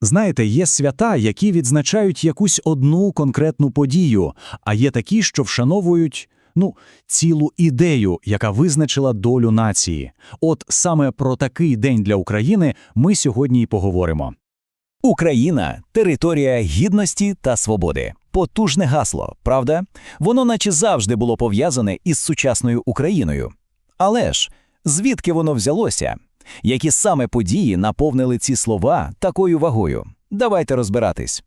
Знаєте, є свята, які відзначають якусь одну конкретну подію, а є такі, що вшановують ну, цілу ідею, яка визначила долю нації. От саме про такий день для України ми сьогодні й поговоримо. Україна територія гідності та свободи. Потужне гасло, правда? Воно наче завжди було пов'язане із сучасною Україною. Але ж звідки воно взялося? Які саме події наповнили ці слова такою вагою? Давайте розбиратись.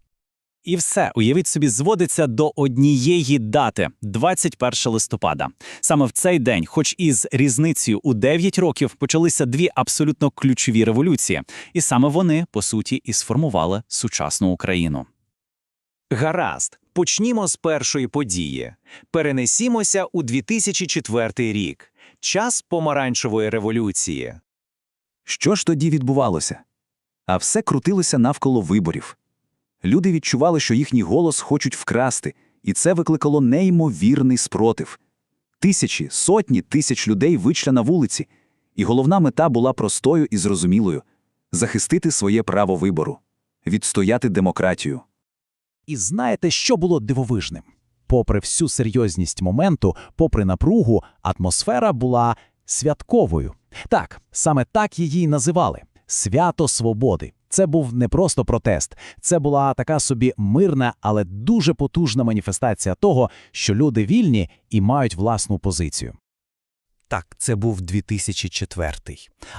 І все, уявіть собі, зводиться до однієї дати 21 листопада. Саме в цей день, хоч і з різницею у 9 років, почалися дві абсолютно ключові революції, і саме вони, по суті, і сформували сучасну Україну. Гаразд, почнімо з першої події. Перенесімося у 2004 рік, час помаранчевої революції. Що ж тоді відбувалося? А все крутилося навколо виборів. Люди відчували, що їхній голос хочуть вкрасти, і це викликало неймовірний спротив. Тисячі, сотні тисяч людей вийшли на вулиці, і головна мета була простою і зрозумілою захистити своє право вибору, відстояти демократію. І знаєте, що було дивовижним? Попри всю серйозність моменту, попри напругу, атмосфера була святковою. Так, саме так її називали свято свободи. Це був не просто протест, це була така собі мирна, але дуже потужна маніфестація того, що люди вільні і мають власну позицію. Так, це був 2004.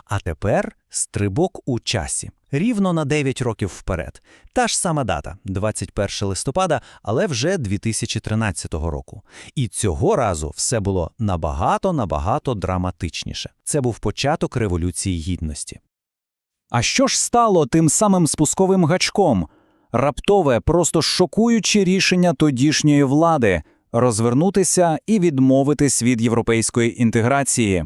А тепер стрибок у часі. Рівно на 9 років вперед. Та ж сама дата, 21 листопада, але вже 2013 року. І цього разу все було набагато-набагато драматичніше. Це був початок Революції Гідності. А що ж стало тим самим спусковим гачком? Раптове, просто шокуюче рішення тодішньої влади розвернутися і відмовитись від європейської інтеграції.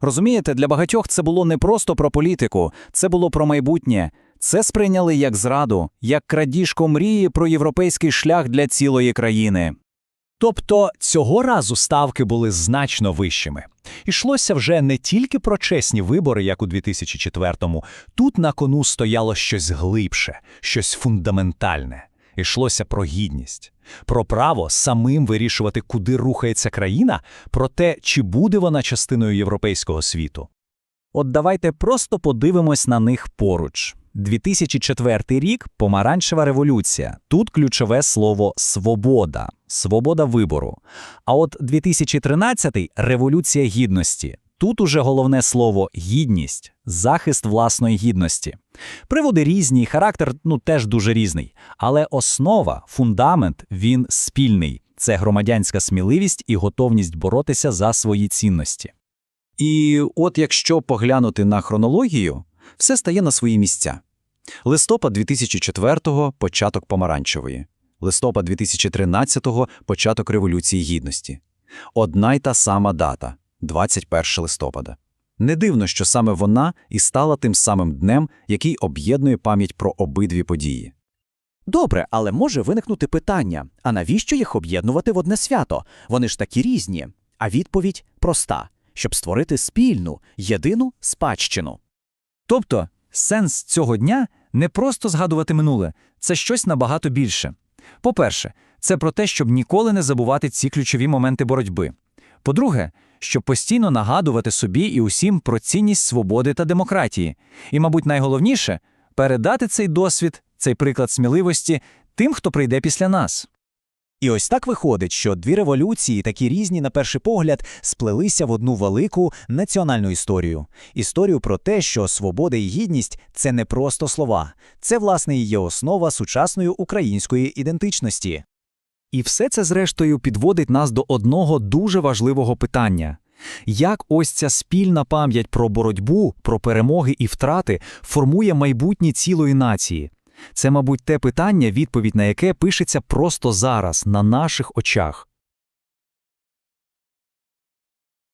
Розумієте, для багатьох це було не просто про політику, це було про майбутнє. Це сприйняли як зраду, як крадіжку мрії про європейський шлях для цілої країни. Тобто цього разу ставки були значно вищими. Ішлося вже не тільки про чесні вибори, як у 2004-му. Тут на кону стояло щось глибше, щось фундаментальне. Ішлося про гідність, про право самим вирішувати, куди рухається країна, про те, чи буде вона частиною європейського світу. От давайте просто подивимось на них поруч. 2004 рік – помаранчева революція. Тут ключове слово «свобода», свобода вибору. А от 2013 – революція гідності. Тут уже головне слово «гідність», захист власної гідності. Приводи різні, характер ну теж дуже різний. Але основа, фундамент, він спільний. Це громадянська сміливість і готовність боротися за свої цінності. І от якщо поглянути на хронологію, все стає на свої місця. Листопад 2004-го – початок помаранчевої. Листопад 2013-го – початок Революції Гідності. Одна й та сама дата – 21 листопада. Не дивно, що саме вона і стала тим самим днем, який об'єднує пам'ять про обидві події. Добре, але може виникнути питання: а навіщо їх об'єднувати в одне свято? Вони ж такі різні. А відповідь проста: щоб створити спільну, єдину спадщину. Тобто, сенс цього дня не просто згадувати минуле, це щось набагато більше. По-перше, це про те, щоб ніколи не забувати ці ключові моменти боротьби. По-друге, щоб постійно нагадувати собі і усім про цінність свободи та демократії. І, мабуть, найголовніше передати цей досвід, цей приклад сміливості тим, хто прийде після нас. І ось так виходить, що дві революції, такі різні на перший погляд, сплелися в одну велику національну історію. Історію про те, що свобода і гідність це не просто слова, це, власне, і є основа сучасної української ідентичності. І все це, зрештою, підводить нас до одного дуже важливого питання. Як ось ця спільна пам'ять про боротьбу, про перемоги і втрати формує майбутнє цілої нації? Це, мабуть, те питання, відповідь на яке пишеться просто зараз, на наших очах.